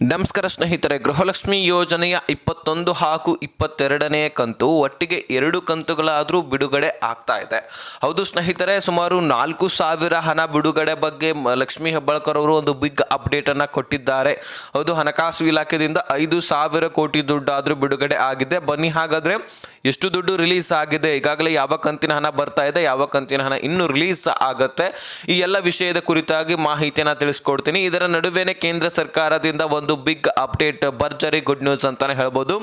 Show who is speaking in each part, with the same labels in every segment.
Speaker 1: ನಮಸ್ಕಾರ ಸ್ನೇಹಿತರೆ, ಗೃಹಲಕ್ಷ್ಮಿ ಯೋಜನೆಯ ಇಪ್ಪತ್ತೊಂದು ಹಾಗೂ ಇಪ್ಪತ್ತೆರಡನೇ ಕಂತು ಒಟ್ಟಿಗೆ ಎರಡು ಕಂತುಗಳಾದರೂ ಬಿಡುಗಡೆ ಆಗ್ತಾ ಇದೆ. ಹೌದು ಸ್ನೇಹಿತರೆ, ಸುಮಾರು ನಾಲ್ಕು ಸಾವಿರ ಹಣ ಬಿಡುಗಡೆ ಬಗ್ಗೆ ಲಕ್ಷ್ಮೀ ಹೆಬ್ಬಾಳ್ಕರ್ ಅವರು ಒಂದು ಬಿಗ್ ಅಪ್ಡೇಟನ್ನು ಕೊಟ್ಟಿದ್ದಾರೆ. ಹೌದು, ಹಣಕಾಸು ಇಲಾಖೆಯಿಂದ ಐದು ಸಾವಿರ ಕೋಟಿ ದುಡ್ಡಾದರೂ ಬಿಡುಗಡೆ ಆಗಿದೆ. ಬನ್ನಿ ಹಾಗಾದರೆ ಎಷ್ಟು ದುಡ್ಡು ರಿಲೀಸ್ ಆಗಿದೆ? ಈಗಾಗಲೇ ಯಾವ ಕಂತಿನ ಹಣ ಬರ್ತಾ ಇದೆ, ಯಾವ ಕಂತಿನ ಹಣ ಇನ್ನೂ ರಿಲೀಸ್ ಆಗುತ್ತೆ? ಈ ಎಲ್ಲ ವಿಷಯದ ಕುರಿತಾಗಿ ಮಾಹಿತಿಯನ್ನು ತಿಳಿಸ್ಕೊಡ್ತೀನಿ. ಇದರ ನಡುವೆನೆ ಕೇಂದ್ರ ಸರ್ಕಾರದಿಂದ ಒಂದು ಬಿಗ್ ಅಪ್ಡೇಟ್ ಭರ್ಜರಿ ಗುಡ್ ನ್ಯೂಸ್ ಅಂತಾನೆ ಹೇಳ್ಬೋದು.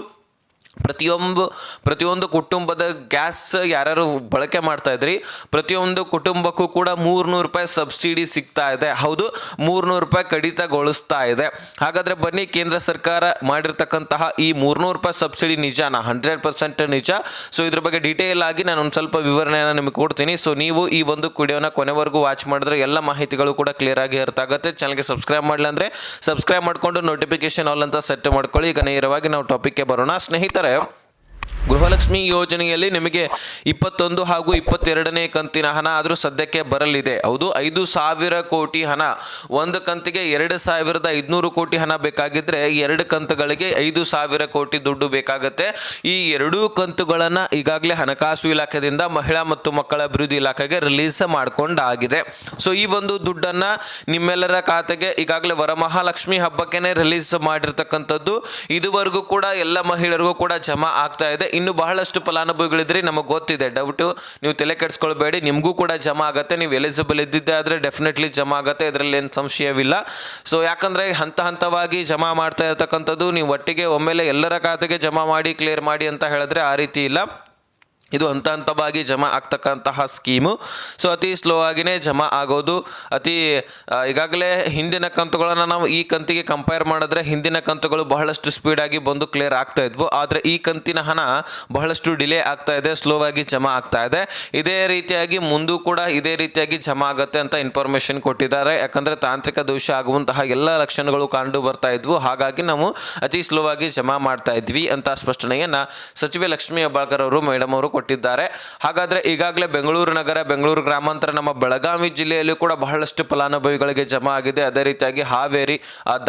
Speaker 1: ಪ್ರತಿಯೊಂದು ಪ್ರತಿಯೊಂದು ಕುಟುಂಬದ ಗ್ಯಾಸ್ ಯಾರ್ಯಾರು ಬಳಕೆ ಮಾಡ್ತಾ ಇದ್ರಿ, ಪ್ರತಿಯೊಂದು ಕುಟುಂಬಕ್ಕೂ ಕೂಡ ಮೂರ್ನೂರು ರೂಪಾಯಿ ಸಬ್ಸಿಡಿ ಸಿಗ್ತಾ ಇದೆ. ಹೌದು, ಮೂರ್ನೂರು ರೂಪಾಯಿ ಕಡಿತಗೊಳಿಸ್ತಾ ಇದೆ. ಹಾಗಾದ್ರೆ ಬನ್ನಿ, ಕೇಂದ್ರ ಸರ್ಕಾರ ಮಾಡಿರ್ತಕ್ಕಂತಹ ಈ ಮೂರ್ನೂರು ರೂಪಾಯಿ ಸಬ್ಸಿಡಿ ನಿಜಾನ? ಹಂಡ್ರೆಡ್ ಪರ್ಸೆಂಟ್ ನಿಜ. ಸೊ ಇದ್ರ ಬಗ್ಗೆ ಡೀಟೇಲ್ ಆಗಿ ನಾನು ಒಂದು ಸ್ವಲ್ಪ ವಿವರಣೆಯನ್ನು ನಿಮಗೆ ಕೊಡ್ತೀನಿ. ಸೊ ನೀವು ಈ ಒಂದು ವಿಡಿಯೋನ ಕೊನೆವರೆಗೂ ವಾಚ್ ಮಾಡಿದ್ರೆ ಎಲ್ಲ ಮಾಹಿತಿಗಳು ಕೂಡ ಕ್ಲಿಯರ್ ಆಗಿ ಅರ್ಥ ಆಗುತ್ತೆ. ಚಾನಲ್ಗೆ ಸಬ್ಸ್ಕ್ರೈಬ್ ಮಾಡಲ್ಲ ಅಂದರೆ ಸಬ್ಸ್ಕ್ರೈಬ್ ಮಾಡಿಕೊಂಡು ನೋಟಿಫಿಕೇಶನ್ ಆಲ್ ಅಂತ ಸೆಟ್ ಮಾಡ್ಕೊಳ್ಳಿ. ಈಗ ನೇರವಾಗಿ ನಾವು ಟಾಪಿಕ್ಗೆ ಬರೋಣ. ಸ್ನೇಹಿತರೆ Ferrer ಗೃಹಲಕ್ಷ್ಮಿ ಯೋಜನೆಯಲ್ಲಿ ನಿಮಗೆ ಇಪ್ಪತ್ತೊಂದು ಹಾಗೂ ಇಪ್ಪತ್ತೆರಡನೇ ಕಂತಿನ ಹಣ ಆದರೂ ಸದ್ಯಕ್ಕೆ ಬರಲಿದೆ. ಹೌದು, ಐದು ಸಾವಿರ ಕೋಟಿ ಹಣ. ಒಂದು ಕಂತಿಗೆ ಎರಡು ಸಾವಿರದ ಐದುನೂರು ಕೋಟಿ ಹಣ ಬೇಕಾಗಿದ್ದರೆ ಎರಡು ಕಂತುಗಳಿಗೆ ಐದು ಸಾವಿರ ಕೋಟಿ ದುಡ್ಡು ಬೇಕಾಗುತ್ತೆ. ಈ ಎರಡೂ ಕಂತುಗಳನ್ನು ಈಗಾಗಲೇ ಹಣಕಾಸು ಇಲಾಖೆಯಿಂದ ಮಹಿಳಾ ಮತ್ತು ಮಕ್ಕಳ ಅಭಿವೃದ್ಧಿ ಇಲಾಖೆಗೆ ರಿಲೀಸ್ ಮಾಡಿಕೊಂಡಾಗಿದೆ. ಸೊ ಈ ಒಂದು ದುಡ್ಡನ್ನು ನಿಮ್ಮೆಲ್ಲರ ಖಾತೆಗೆ ಈಗಾಗಲೇ ವರಮಹಾಲಕ್ಷ್ಮಿ ಹಬ್ಬಕ್ಕೇನೆ ರಿಲೀಸ್ ಮಾಡಿರ್ತಕ್ಕಂಥದ್ದು. ಇದುವರೆಗೂ ಕೂಡ ಎಲ್ಲ ಮಹಿಳೆಯರಿಗೂ ಕೂಡ ಜಮಾ ಆಗ್ತಾ ಇದೆ. ಇನ್ನು ಬಹಳಷ್ಟು ಫಲಾನುಭವಿಗಳಿದ್ರೆ ನಮಗೆ ಗೊತ್ತಿದೆ. ಡೌಟು ನೀವು ತಲೆ ಕೆಡಿಸ್ಕೊಳ್ಬೇಡಿ. ನಿಮಗೂ ಕೂಡ ಜಮಾ ಆಗುತ್ತೆ. ನೀವು ಎಲಿಜಿಬಲ್ ಇದ್ದಿದ್ದೆ ಆದರೆ ಡೆಫಿನೆಟ್ಲಿ ಜಮಾ ಆಗುತ್ತೆ. ಇದರಲ್ಲಿ ಏನು ಸಂಶಯವಿಲ್ಲ. ಸೊ ಯಾಕಂದರೆ ಹಂತ ಹಂತವಾಗಿ ಜಮಾ ಮಾಡ್ತಾ ಇರ್ತಕ್ಕಂಥದ್ದು ನೀವು ಒಟ್ಟಿಗೆ ಒಮ್ಮೆಲೆ ಎಲ್ಲರ ಖಾತೆಗೆ ಜಮಾ ಮಾಡಿ ಕ್ಲಿಯರ್ ಮಾಡಿ ಅಂತ ಹೇಳಿದ್ರೆ ಆ ರೀತಿ ಇಲ್ಲ. ಇದು ಹಂತ ಹಂತವಾಗಿ ಜಮಾ ಆಗ್ತಕ್ಕಂತಹ ಸ್ಕೀಮು. ಸೊ ಅತಿ ಸ್ಲೋ ಆಗಿನೇ ಜಮಾ ಆಗೋದು. ಅತಿ ಈಗಾಗಲೇ ಹಿಂದಿನ ಕಂತುಗಳನ್ನು ನಾವು ಈ ಕಂತಿಗೆ ಕಂಪೇರ್ ಮಾಡಿದ್ರೆ ಹಿಂದಿನ ಕಂತುಗಳು ಬಹಳಷ್ಟು ಸ್ಪೀಡಾಗಿ ಬಂದು ಕ್ಲಿಯರ್ ಆಗ್ತಾ ಇದ್ವು. ಆದರೆ ಈ ಕಂತಿನ ಹಣ ಬಹಳಷ್ಟು ಡಿಲೇ ಆಗ್ತಾ ಇದೆ ಸ್ಲೋ ಆಗಿ ಜಮಾ ಆಗ್ತಾ ಇದೆ. ಇದೇ ರೀತಿಯಾಗಿ ಮುಂದೂ ಕೂಡ ಇದೇ ರೀತಿಯಾಗಿ ಜಮಾ ಆಗುತ್ತೆ ಅಂತ ಇನ್ಫಾರ್ಮೇಷನ್ ಕೊಟ್ಟಿದ್ದಾರೆ. ಯಾಕಂದರೆ ತಾಂತ್ರಿಕ ದೋಷ ಆಗುವಂತಹ ಎಲ್ಲ ಲಕ್ಷಣಗಳು ಕಂಡು ಬರ್ತಾ ಇದ್ವು. ಹಾಗಾಗಿ ನಾವು ಅತಿ ಸ್ಲೋ ಆಗಿ ಜಮಾ ಮಾಡ್ತಾ ಇದ್ವಿ ಅಂತ ಸ್ಪಷ್ಟನೆಯನ್ನು ಸಚಿವೆ ಲಕ್ಷ್ಮೀ ಹೆಬ್ಬಾಳ್ಕರ್ ಅವರು, ಮೇಡಮ್ ಅವರು ಕೊಟ್ಟಿದ್ದಾರೆ. ಹಾಗಾದರೆ ಈಗಾಗಲೇ ಬೆಂಗಳೂರು ನಗರ, ಬೆಂಗಳೂರು ಗ್ರಾಮಾಂತರ ನಮ್ಮ ಬೆಳಗಾವಿ ಜಿಲ್ಲೆಯಲ್ಲಿ ಕೂಡ ಬಹಳಷ್ಟು ಫಲಾನುಭವಿಗಳಿಗೆ ಜಮಾ ಆಗಿದೆ. ಅದೇ ರೀತಿಯಾಗಿ ಹಾವೇರಿ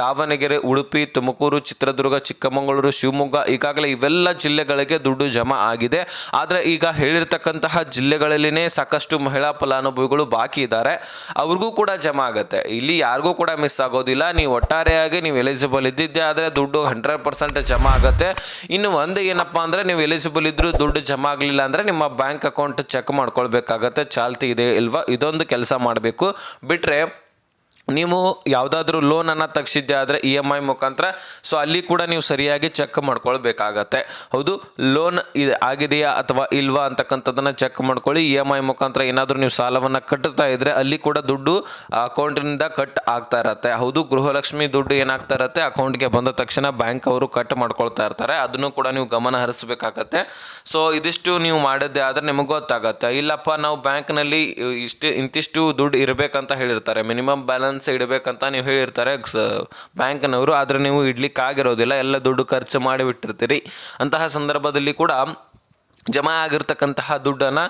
Speaker 1: ದಾವಣಗೆರೆ, ಉಡುಪಿ, ತುಮಕೂರು, ಚಿತ್ರದುರ್ಗ, ಚಿಕ್ಕಮಗಳೂರು, ಶಿವಮೊಗ್ಗ ಈಗಾಗಲೇ ಇವೆಲ್ಲ ಜಿಲ್ಲೆಗಳಿಗೆ ದುಡ್ಡು ಜಮಾ ಆಗಿದೆ. ಆದರೆ ಈಗ ಹೇಳಿರ್ತಕ್ಕಂತಹ ಜಿಲ್ಲೆಗಳಲ್ಲಿನೇ ಸಾಕಷ್ಟು ಮಹಿಳಾ ಫಲಾನುಭವಿಗಳು ಬಾಕಿ ಇದ್ದಾರೆ. ಅವ್ರಿಗೂ ಕೂಡ ಜಮಾ ಆಗುತ್ತೆ. ಇಲ್ಲಿ ಯಾರಿಗೂ ಕೂಡ ಮಿಸ್ ಆಗೋದಿಲ್ಲ. ನೀವು ಒಟ್ಟಾರೆಯಾಗಿ ನೀವು ಎಲಿಜಿಬಲ್ ಇದ್ದಿದ್ದೆ ಆದರೆ ದುಡ್ಡು ಹಂಡ್ರೆಡ್ ಪರ್ಸೆಂಟ್ ಜಮಾ ಆಗುತ್ತೆ. ಇನ್ನು ಒಂದು ಏನಪ್ಪ ಅಂದರೆ ನೀವು ಎಲಿಜಿಬಲ್ ಇದ್ದರೂ ದುಡ್ಡು ಜಮಾ ಆಗಲಿಲ್ಲ ಅಂದರೆ ನಿಮ್ಮ ಬ್ಯಾಂಕ್ ಅಕೌಂಟ್ ಚೆಕ್ ಮಾಡ್ಕೊಳ್ಬೇಕಾಗತ್ತೆ ಚಾಲ್ತಿ ಇದೆ ಇಲ್ವಾ? ಇದೊಂದು ಕೆಲಸ ಮಾಡಬೇಕು. ಬಿಟ್ಟರೆ ನೀವು ಯಾವುದಾದ್ರೂ ಲೋನನ್ನು ತೆಗ್ಸಿದ್ದೆ ಆದರೆ ಇ ಎಂ ಐ ಮುಖಾಂತರ ಸೊ ಅಲ್ಲಿ ಕೂಡ ನೀವು ಸರಿಯಾಗಿ ಚೆಕ್ ಮಾಡ್ಕೊಳ್ಬೇಕಾಗತ್ತೆ. ಹೌದು ಲೋನ್ ಇದು ಆಗಿದೆಯಾ ಅಥವಾ ಇಲ್ವಾ ಅಂತಕ್ಕಂಥದ್ದನ್ನು ಚೆಕ್ ಮಾಡ್ಕೊಳ್ಳಿ. ಇ ಎಂ ಐ ಮುಖಾಂತರ ಏನಾದರೂ ನೀವು ಸಾಲವನ್ನು ಕಟ್ಟುತ್ತಾ ಇದ್ದರೆ ಅಲ್ಲಿ ಕೂಡ ದುಡ್ಡು ಅಕೌಂಟಿನಿಂದ ಕಟ್ ಆಗ್ತಾ ಇರತ್ತೆ. ಹೌದು, ಗೃಹಲಕ್ಷ್ಮಿ ದುಡ್ಡು ಏನಾಗ್ತಾ ಇರತ್ತೆ ಅಕೌಂಟ್ಗೆ ಬಂದ ತಕ್ಷಣ ಬ್ಯಾಂಕ್ ಅವರು ಕಟ್ ಮಾಡ್ಕೊಳ್ತಾ ಇರ್ತಾರೆ. ಅದನ್ನು ಕೂಡ ನೀವು ಗಮನ ಹರಿಸಬೇಕಾಗತ್ತೆ. ಸೊ ಇದಿಷ್ಟು ನೀವು ಮಾಡಿದ್ದೆ ಆದರೆ ನಿಮಗೆ ಗೊತ್ತಾಗತ್ತೆ. ಇಲ್ಲಪ್ಪ, ನಾವು ಬ್ಯಾಂಕ್ನಲ್ಲಿ ಇಷ್ಟು ಇಂತಿಷ್ಟು ದುಡ್ಡು ಇರಬೇಕಂತ ಹೇಳಿರ್ತಾರೆ. ಮಿನಿಮಮ್ ಬ್ಯಾಲೆನ್ಸ್ ಇಡಬೇಕಂತ ನೀವು ಹೇಳಿರ್ತಾರೆ. ಬ್ಯಾಂಕ್ನವರು, ಆದರೆ ನೀವು ಇಡ್ಲಿಕ್ಕೆ ಆಗಿರೋದಿಲ್ಲ ಎಲ್ಲ ದುಡ್ಡು ಖರ್ಚು ಮಾಡಿಬಿಟ್ಟಿರ್ತೀರಿ ಅಂತಹ ಸಂದರ್ಭದಲ್ಲಿ ಕೂಡ ಜಮಾ ಆಗಿರ್ತಕ್ಕಂತಹ ದುಡ್ಡನ್ನು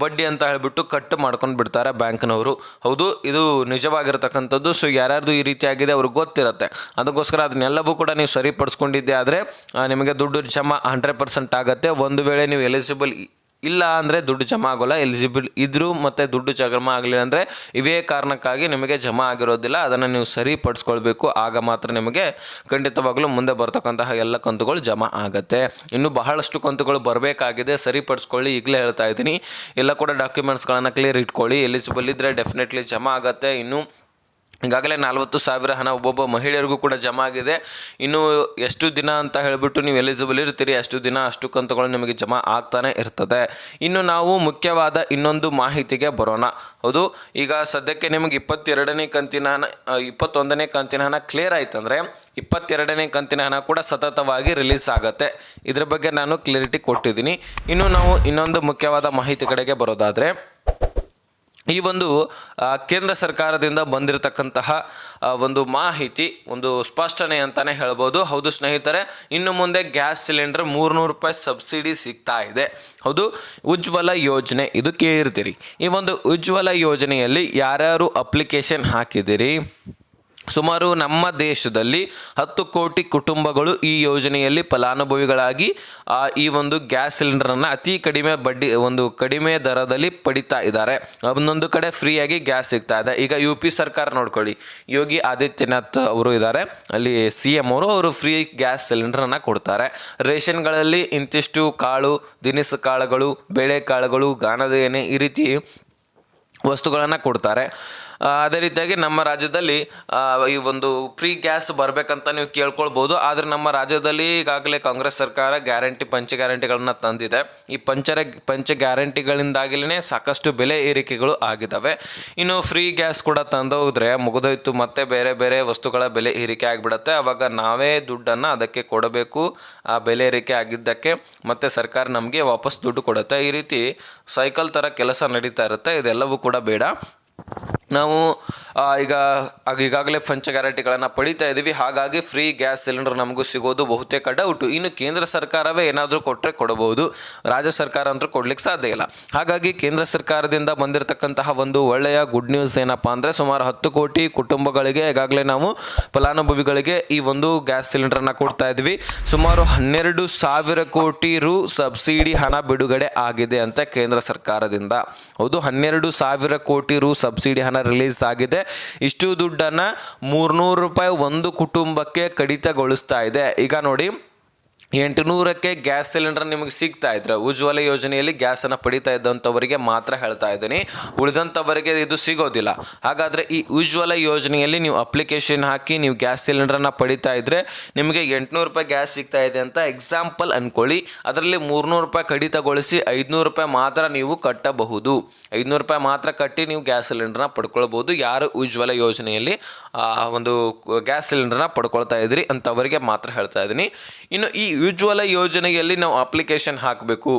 Speaker 1: ಬಡ್ಡಿ ಅಂತ ಹೇಳಿಬಿಟ್ಟು ಕಟ್ ಮಾಡ್ಕೊಂಡು ಬಿಡ್ತಾರೆ ಬ್ಯಾಂಕ್ನವರು. ಹೌದು, ಇದು ನಿಜವಾಗಿರ್ತಕ್ಕಂಥದ್ದು. ಸೊ, ಯಾರ್ಯಾರ್ದು ಈ ರೀತಿ ಆಗಿದೆ ಅವ್ರಿಗೆ ಗೊತ್ತಿರುತ್ತೆ. ಅದಕ್ಕೋಸ್ಕರ ಅದನ್ನೆಲ್ಲವೂ ಕೂಡ ನೀವು ಸರಿಪಡಿಸ್ಕೊಂಡಿದ್ದೆ ಆದರೆ ನಿಮಗೆ ದುಡ್ಡು ಜಮಾ ಹಂಡ್ರೆಡ್ ಪರ್ಸೆಂಟ್ ಆಗುತ್ತೆ. ಒಂದು ವೇಳೆ ನೀವು ಎಲಿಜಿಬಲ್ ಇಲ್ಲ ಅಂದರೆ ದುಡ್ಡು ಜಮಾ ಆಗೋಲ್ಲ ಎಲಿಜಿಬಲ್ ಇದ್ದರೂ ಮತ್ತು ದುಡ್ಡು ಜಮಾ ಆಗಲಿಲ್ಲ ಅಂದರೆ ಇವೇ ಕಾರಣಕ್ಕಾಗಿ ನಿಮಗೆ ಜಮಾ ಆಗಿರೋದಿಲ್ಲ, ಅದನ್ನು ನೀವು ಸರಿಪಡಿಸ್ಕೊಳ್ಬೇಕು. ಆಗ ಮಾತ್ರ ನಿಮಗೆ ಖಂಡಿತವಾಗಲೂ ಮುಂದೆ ಬರ್ತಕ್ಕಂತಹ ಎಲ್ಲ ಕಂತುಗಳು ಜಮಾ ಆಗುತ್ತೆ. ಇನ್ನು ಬಹಳಷ್ಟು ಕಂತುಗಳು ಬರಬೇಕಾಗಿದೆ, ಸರಿಪಡಿಸ್ಕೊಳ್ಳಿ, ಈಗಲೇ ಹೇಳ್ತಾ ಇದ್ದೀನಿ. ಎಲ್ಲ ಕೂಡ ಡಾಕ್ಯುಮೆಂಟ್ಸ್ಗಳನ್ನು ಕ್ಲಿಯರ್ ಇಟ್ಕೊಳ್ಳಿ. ಎಲಿಜಿಬಲ್ ಇದ್ದರೆ ಡೆಫಿನೆಟ್ಲಿ ಜಮಾ ಆಗುತ್ತೆ. ಇನ್ನು ಈಗಾಗಲೇ ನಲವತ್ತು ಸಾವಿರ ಹಣ ಒಬ್ಬೊಬ್ಬ ಮಹಿಳೆಯರಿಗೂ ಕೂಡ ಜಮಾ ಆಗಿದೆ. ಇನ್ನು ಎಷ್ಟು ದಿನ ಅಂತ ಹೇಳಿಬಿಟ್ಟು ನೀವು ಎಲಿಜಿಬಲ್ ಇರ್ತೀರಿ ಅಷ್ಟು ದಿನ ಅಷ್ಟು ಕಂತುಗಳು ನಿಮಗೆ ಜಮಾ ಆಗ್ತಾನೆ ಇರ್ತದೆ. ಇನ್ನು ನಾವು ಮುಖ್ಯವಾದ ಇನ್ನೊಂದು ಮಾಹಿತಿಗೆ ಬರೋಣ. ಹೌದು, ಈಗ ಸದ್ಯಕ್ಕೆ ನಿಮಗೆ ಇಪ್ಪತ್ತೆರಡನೇ ಕಂತಿನ ಹಣ ಇಪ್ಪತ್ತೊಂದನೇ ಕಂತಿನ ಹಣ ಕ್ಲಿಯರ್ ಆಯ್ತಂದರೆ ಇಪ್ಪತ್ತೆರಡನೇ ಕಂತಿನ ಹಣ ಕೂಡ ಸತತವಾಗಿ ರಿಲೀಸ್ ಆಗುತ್ತೆ. ಇದ್ರ ಬಗ್ಗೆ ನಾನು ಕ್ಲಿಯರಿಟಿ ಕೊಟ್ಟಿದ್ದೀನಿ. ಇನ್ನು ನಾವು ಇನ್ನೊಂದು ಮುಖ್ಯವಾದ ಮಾಹಿತಿ ಕಡೆಗೆ ಬರೋದಾದರೆ ಈ ಒಂದು ಕೇಂದ್ರ ಸರ್ಕಾರದಿಂದ ಬಂದಿರತಕ್ಕಂತಹ ಒಂದು ಮಾಹಿತಿ, ಒಂದು ಸ್ಪಷ್ಟನೆ ಅಂತಲೇ ಹೇಳ್ಬೋದು. ಹೌದು ಸ್ನೇಹಿತರೆ, ಇನ್ನು ಮುಂದೆ ಗ್ಯಾಸ್ ಸಿಲಿಂಡರ್ ಮೂರ್ನೂರು ರೂಪಾಯಿ ಸಬ್ಸಿಡಿ ಸಿಗ್ತಾ ಇದೆ. ಹೌದು, ಉಜ್ವಲ ಯೋಜನೆ, ಇದು ಕೇಳಿರ್ತೀರಿ. ಈ ಒಂದು ಉಜ್ವಲ ಯೋಜನೆಯಲ್ಲಿ ಯಾರ್ಯಾರು ಅಪ್ಲಿಕೇಶನ್ ಹಾಕಿದಿರಿ ಸುಮಾರು ನಮ್ಮ ದೇಶದಲ್ಲಿ ಹತ್ತು ಕೋಟಿ ಕುಟುಂಬಗಳು ಈ ಯೋಜನೆಯಲ್ಲಿ ಫಲಾನುಭವಿಗಳಾಗಿ ಈ ಒಂದು ಗ್ಯಾಸ್ ಸಿಲಿಂಡರನ್ನು ಅತಿ ಕಡಿಮೆ ಬಡ್ಡಿ, ಒಂದು ಕಡಿಮೆ ದರದಲ್ಲಿ ಪಡಿತಾ ಇದ್ದಾರೆ. ಒಂದೊಂದು ಕಡೆ ಫ್ರೀಯಾಗಿ ಗ್ಯಾಸ್ ಸಿಗ್ತಾ ಇದೆ. ಈಗ ಯು ಪಿ ಸರ್ಕಾರ ನೋಡ್ಕೊಳ್ಳಿ. ಯೋಗಿ ಆದಿತ್ಯನಾಥ್ ಅವರು ಇದ್ದಾರೆ. ಅಲ್ಲಿ ಸಿ ಎಂ ಅವರು ಅವರು ಫ್ರೀ ಗ್ಯಾಸ್ ಸಿಲಿಂಡರನ್ನು ಕೊಡ್ತಾರೆ. ರೇಷನ್ಗಳಲ್ಲಿ ಇಂತಿಷ್ಟು ಕಾಳು, ದಿನಸು ಕಾಳುಗಳು ಬೇಳೆಕಾಳುಗಳು ಗಾಣದ ಎಣ್ಣೆ ಈ ರೀತಿ ವಸ್ತುಗಳನ್ನು ಕೊಡ್ತಾರೆ. ಅದೇ ರೀತಿಯಾಗಿ ನಮ್ಮ ರಾಜ್ಯದಲ್ಲಿ ಈ ಒಂದು ಫ್ರೀ ಗ್ಯಾಸ್ ಬರಬೇಕಂತ ನೀವು ಕೇಳ್ಕೊಳ್ಬೋದು. ಆದರೆ ನಮ್ಮ ರಾಜ್ಯದಲ್ಲಿ ಈಗಾಗಲೇ ಕಾಂಗ್ರೆಸ್ ಸರ್ಕಾರ ಗ್ಯಾರಂಟಿ, ಪಂಚ ಗ್ಯಾರಂಟಿಗಳನ್ನು ತಂದಿದೆ. ಈ ಪಂಚರ, ಪಂಚ ಗ್ಯಾರಂಟಿಗಳಿಂದಾಗಲೇ ಸಾಕಷ್ಟು ಬೆಲೆ ಏರಿಕೆಗಳು ಆಗಿದ್ದಾವೆ ಇನ್ನು ಫ್ರೀ ಗ್ಯಾಸ್ ಕೂಡ ತಂದೋದ್ರೆ ಮುಗಿದೋಯ್ತು, ಮತ್ತೆ ಬೇರೆ ಬೇರೆ ವಸ್ತುಗಳ ಬೆಲೆ ಏರಿಕೆ ಆಗಿಬಿಡುತ್ತೆ. ಆವಾಗ ನಾವೇ ದುಡ್ಡನ್ನು ಅದಕ್ಕೆ ಕೊಡಬೇಕು, ಆ ಬೆಲೆ ಏರಿಕೆ ಆಗಿದ್ದಕ್ಕೆ, ಮತ್ತೆ ಸರ್ಕಾರ ನಮಗೆ ವಾಪಸ್ ದುಡ್ಡು ಕೊಡುತ್ತೆ. ಈ ರೀತಿ ಸೈಕಲ್ ಥರ ಕೆಲಸ ನಡೀತಾ ಇರುತ್ತೆ. ಇದೆಲ್ಲವೂ ಕೂಡ ಬೇಡ. ನಾವು ಈಗ ಈಗಾಗಲೇ ಪಂಚ ಗ್ಯಾರಂಟಿಗಳನ್ನು ಪಡಿತಾ ಇದ್ದೀವಿ ಹಾಗಾಗಿ ಫ್ರೀ ಗ್ಯಾಸ್ ಸಿಲಿಂಡರ್ ನಮಗೂ ಸಿಗೋದು ಬಹುತೇಕ ಡೌಟು ಇನ್ನು ಕೇಂದ್ರ ಸರ್ಕಾರವೇ ಏನಾದರೂ ಕೊಟ್ಟರೆ ಕೊಡಬಹುದು. ರಾಜ್ಯ ಸರ್ಕಾರ ಅಂತೂ ಕೊಡ್ಲಿಕ್ಕೆ ಸಾಧ್ಯ ಇಲ್ಲ. ಹಾಗಾಗಿ ಕೇಂದ್ರ ಸರ್ಕಾರದಿಂದ ಬಂದಿರತಕ್ಕಂತಹ ಒಂದು ಒಳ್ಳೆಯ ಗುಡ್ ನ್ಯೂಸ್ ಏನಪ್ಪ ಅಂದರೆ, ಸುಮಾರು ಹತ್ತು ಕೋಟಿ ಕುಟುಂಬಗಳಿಗೆ, ಈಗಾಗಲೇ ನಾವು ಫಲಾನುಭವಿಗಳಿಗೆ ಈ ಒಂದು ಗ್ಯಾಸ್ ಸಿಲಿಂಡರ್ನ ಕೊಡ್ತಾ ಇದ್ವಿ. ಸುಮಾರು ಹನ್ನೆರಡು ಸಾವಿರ ಕೋಟಿ ರು ಸಬ್ಸಿಡಿ ಹಣ ಬಿಡುಗಡೆ ಆಗಿದೆ ಅಂತ ಕೇಂದ್ರ ಸರ್ಕಾರದಿಂದ. ಹೌದು, ಹನ್ನೆರಡು ಸಾವಿರ ಕೋಟಿ ರು ಸಬ್ಸಿಡಿ ಹಣ ರಿಲೀಸ್ ಆಗಿದೆ. ಇಷ್ಟು ದುಡ್ಡನ್ನು ಮೂರ್ನೂರು ರೂಪಾಯಿ ಒಂದು ಕುಟುಂಬಕ್ಕೆ ಕಡಿತಗೊಳಿಸ್ತಾ ಇದೆ. ಈಗ ನೋಡಿ ಎಂಟುನೂರಕ್ಕೆ ಗ್ಯಾಸ್ ಸಿಲಿಂಡರ್ ನಿಮಗೆ ಸಿಗ್ತಾ ಇದ್ರೆ ಉಜ್ವಲ ಯೋಜನೆಯಲ್ಲಿ ಗ್ಯಾಸನ್ನು ಪಡಿತಾ ಇದ್ದಂಥವರಿಗೆ ಮಾತ್ರ ಹೇಳ್ತಾ ಇದ್ದೀನಿ. ಉಳಿದಂಥವರಿಗೆ ಇದು ಸಿಗೋದಿಲ್ಲ. ಹಾಗಾದರೆ ಈ ಉಜ್ವಲ ಯೋಜನೆಯಲ್ಲಿ ನೀವು ಅಪ್ಲಿಕೇಶನ್ ಹಾಕಿ ನೀವು ಗ್ಯಾಸ್ ಸಿಲಿಂಡರ್ನ ಪಡಿತಾ ಇದ್ರೆ ನಿಮಗೆ ಎಂಟುನೂರು ರೂಪಾಯಿ ಗ್ಯಾಸ್ ಸಿಗ್ತಾ ಇದೆ ಅಂತ ಎಕ್ಸಾಂಪಲ್ ಅಂದ್ಕೊಳ್ಳಿ ಅದರಲ್ಲಿ ಮೂರ್ನೂರು ರೂಪಾಯಿ ಕಡಿತಗೊಳಿಸಿ ಐದುನೂರು ರೂಪಾಯಿ ಮಾತ್ರ ನೀವು ಕಟ್ಟಬಹುದು. ಐದುನೂರು ರೂಪಾಯಿ ಮಾತ್ರ ಕಟ್ಟಿ ನೀವು ಗ್ಯಾಸ್ ಸಿಲಿಂಡರ್ನ ಪಡ್ಕೊಳ್ಬೋದು ಯಾರು ಉಜ್ವಲ ಯೋಜನೆಯಲ್ಲಿ ಒಂದು ಗ್ಯಾಸ್ ಸಿಲಿಂಡರ್ನ ಪಡ್ಕೊಳ್ತಾ ಇದ್ರಿ ಅಂತವರಿಗೆ ಮಾತ್ರ ಹೇಳ್ತಾ ಇದ್ದೀನಿ. ಇನ್ನು ಈ ಉಜ್ವಲ ಯೋಜನೆಯಲ್ಲಿ ನಾವು ಅಪ್ಲಿಕೇಶನ್ ಹಾಕಬೇಕು.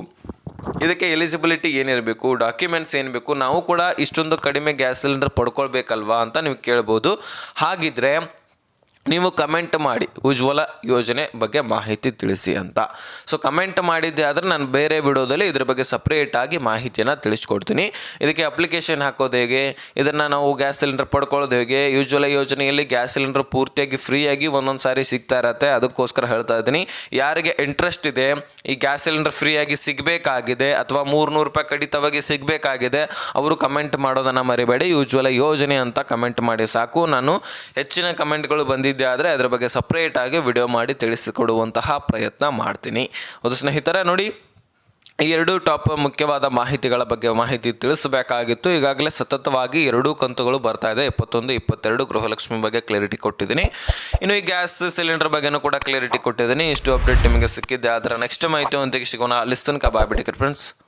Speaker 1: ಇದಕ್ಕೆ ಎಲಿಜಿಬಿಲಿಟಿ ಏನಿರಬೇಕು ಡಾಕ್ಯುಮೆಂಟ್ಸ್ ಏನು ಬೇಕು ನಾವು ಕೂಡ ಇಷ್ಟೊಂದು ಕಡಿಮೆ ಗ್ಯಾಸ್ ಸಿಲಿಂಡರ್ ಪಡ್ಕೊಳ್ಬೇಕಲ್ವಾ ಅಂತ ನೀವು ಕೇಳ್ಬೋದು. ಹಾಗಿದ್ರೆ ನೀವು ಕಮೆಂಟ್ ಮಾಡಿ ಉಜ್ವಲ ಯೋಜನೆ ಬಗ್ಗೆ ಮಾಹಿತಿ ತಿಳಿಸಿ ಅಂತ. ಸೊ ಕಮೆಂಟ್ ಮಾಡಿದ್ದೆ ಆದರೆ ನಾನು ಬೇರೆ ವಿಡಿಯೋದಲ್ಲಿ ಇದ್ರ ಬಗ್ಗೆ ಸಪ್ರೇಟಾಗಿ ಮಾಹಿತಿಯನ್ನು ತಿಳಿಸ್ಕೊಡ್ತೀನಿ. ಇದಕ್ಕೆ ಅಪ್ಲಿಕೇಶನ್ ಹಾಕೋದು ಹೇಗೆ? ಇದನ್ನು ನಾವು ಗ್ಯಾಸ್ ಸಿಲಿಂಡರ್ ಪಡ್ಕೊಳ್ಳೋದು ಹೇಗೆ? ಉಜ್ವಲ ಯೋಜನೆಯಲ್ಲಿ ಗ್ಯಾಸ್ ಸಿಲಿಂಡರ್ ಪೂರ್ತಿಯಾಗಿ ಫ್ರೀಯಾಗಿ ಒಂದೊಂದು ಸಾರಿ ಸಿಗ್ತಾ ಇರತ್ತೆ. ಅದಕ್ಕೋಸ್ಕರ ಹೇಳ್ತಾ ಇದ್ದೀನಿ. ಯಾರಿಗೆ ಇಂಟ್ರೆಸ್ಟ್ ಇದೆ, ಈ ಗ್ಯಾಸ್ ಸಿಲಿಂಡರ್ ಫ್ರೀಯಾಗಿ ಸಿಗಬೇಕಾಗಿದೆ ಅಥವಾ ಮೂರ್ನೂರು ರೂಪಾಯಿ ಕಡಿತವಾಗಿ ಸಿಗಬೇಕಾಗಿದೆ, ಅವರು ಕಮೆಂಟ್ ಮಾಡೋದನ್ನು ಮರಿಬೇಡಿ. ಉಜ್ವಲ ಯೋಜನೆ ಅಂತ ಕಮೆಂಟ್ ಮಾಡಿ ಸಾಕು. ನಾನು ಹೆಚ್ಚಿನ ಕಮೆಂಟ್ಗಳು ಬಂದಿದ್ದೆ ಆದರೆ ಅದರ ಬಗ್ಗೆ ಸಪ್ರೇಟಾಗಿ ವಿಡಿಯೋ ಮಾಡಿ ತಿಳಿಸಿಕೊಡುವಂತಹ ಪ್ರಯತ್ನ ಮಾಡ್ತೀನಿ. ಅದು ಸ್ನೇಹಿತರೆ, ನೋಡಿ, ಈ ಎರಡು ಟಾಪ್ ಮುಖ್ಯವಾದ ಮಾಹಿತಿಗಳ ಬಗ್ಗೆ ಮಾಹಿತಿ ತಿಳಿಸಬೇಕಾಗಿತ್ತು. ಈಗಾಗಲೇ ಸತತವಾಗಿ ಎರಡೂ ಕಂತುಗಳು ಬರ್ತಾ ಇದೆ. ಇಪ್ಪತ್ತೊಂದು ಇಪ್ಪತ್ತೆರಡು ಗೃಹಲಕ್ಷ್ಮಿ ಬಗ್ಗೆ ಕ್ಲಾರಿಟಿ ಕೊಟ್ಟಿದ್ದೀನಿ. ಇನ್ನು ಈ ಗ್ಯಾಸ್ ಸಿಲಿಂಡರ್ ಬಗ್ಗೆನೂ ಕೂಡ ಕ್ಲಾರಿಟಿ ಕೊಟ್ಟಿದ್ದೀನಿ. ಇಷ್ಟು ಅಪ್ಡೇಟ್ ನಿಮಗೆ ಸಿಕ್ಕಿದ್ದೆ ಅದರ ನೆಕ್ಸ್ಟ್ ಮಾಹಿತಿ ಒಂದಿಗೆ ಸಿಗೋಣ. ಅಲ್ಲಿಸ್ತನಕ ತನಕ ಬಾಯ್ ಫ್ರೆಂಡ್ಸ್